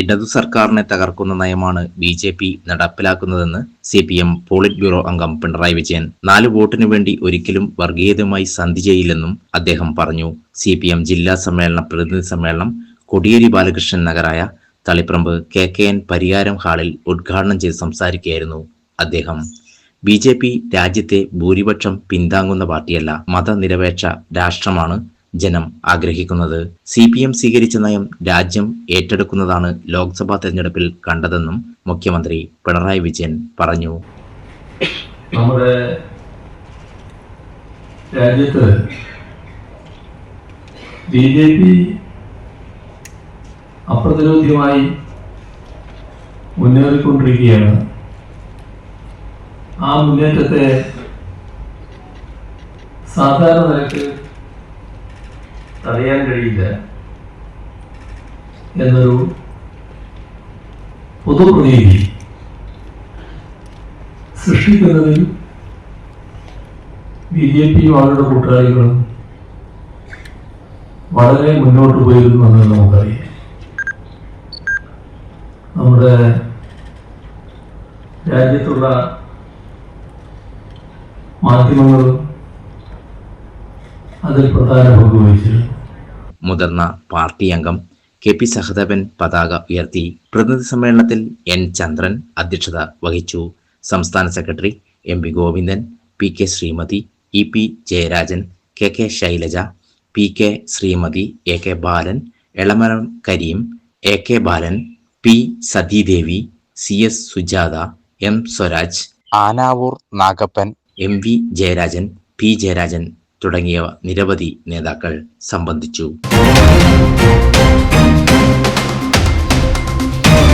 ഇടതു സർക്കാരിനെ തകർക്കുന്ന നയമാണ് ബി ജെ പി നടപ്പിലാക്കുന്നതെന്ന് C P M polit bureau അംഗം പിണറായി വിജയൻ. നാല് വോട്ടിനു വേണ്ടി ഒരിക്കലും വർഗീയതയുമായി സന്ധി ചെയ്യില്ലെന്നും അദ്ദേഹം പറഞ്ഞു. സി പി എം ജില്ലാ സമ്മേളന പ്രതിനിധി സമ്മേളനം Kodiyeri Balakrishnan നഗറായ Taliparamba K K N Pariyaram ഹാളിൽ ഉദ്ഘാടനം ചെയ്ത് സംസാരിക്കുകയായിരുന്നു അദ്ദേഹം. ബി ജെ പി രാജ്യത്തെ ഭൂരിപക്ഷം പിന്താങ്ങുന്ന പാർട്ടിയല്ല മതനിരപേക്ഷ രാഷ്ട്രമാണ് ജനം ആഗ്രഹിക്കുന്നത്. സി പി എം സ്വീകരിച്ച നയം രാജ്യം ഏറ്റെടുക്കുന്നതാണ് ലോക്സഭാ തെരഞ്ഞെടുപ്പിൽ കണ്ടതെന്നും മുഖ്യമന്ത്രി പിണറായി വിജയൻ പറഞ്ഞു. നമ്മുടെ രാജ്യത്ത് ബി ജെ പി അപ്രതിരോധ്യമായി മുന്നേറിക്കൊണ്ടിരിക്കുകയാണ്. ആ മുന്നേറ്റത്തെ സാധാരണ നിലയ്ക്ക് തടയാൻ കഴിയില്ല എന്നൊരു പൊതുപ്രതീതി സൃഷ്ടിക്കുന്നതിൽ ബി ജെ പിയും അവരുടെ കൂട്ടാളികളും വളരെ മുന്നോട്ട് പോയിരുന്നു എന്ന് നമുക്കറിയാം. നമ്മുടെ രാജ്യത്തുള്ള മാധ്യമങ്ങളും അതിൽ പ്രധാന പങ്ക് വഹിച്ചിരുന്നു. മുതിർന്ന പാർട്ടി അംഗം കെ പി സഹദേവൻ പതാക ഉയർത്തി പ്രതിനിധി സമ്മേളനത്തിൽ എൻ ചന്ദ്രൻ അധ്യക്ഷത വഹിച്ചു. സംസ്ഥാന secretary M P Govindan P K Sreemathi E P Jayarajan K K Shailaja P K Sreemathi A K Balan Elamaram Kareem A K Balan P Sathidevi C S Sujatha M Swaraj Anavoor Nagappan M V Jayarajan P Jayarajan തുടങ്ങിയ നിരവധി നേതാക്കൾ സംബന്ധിച്ചു.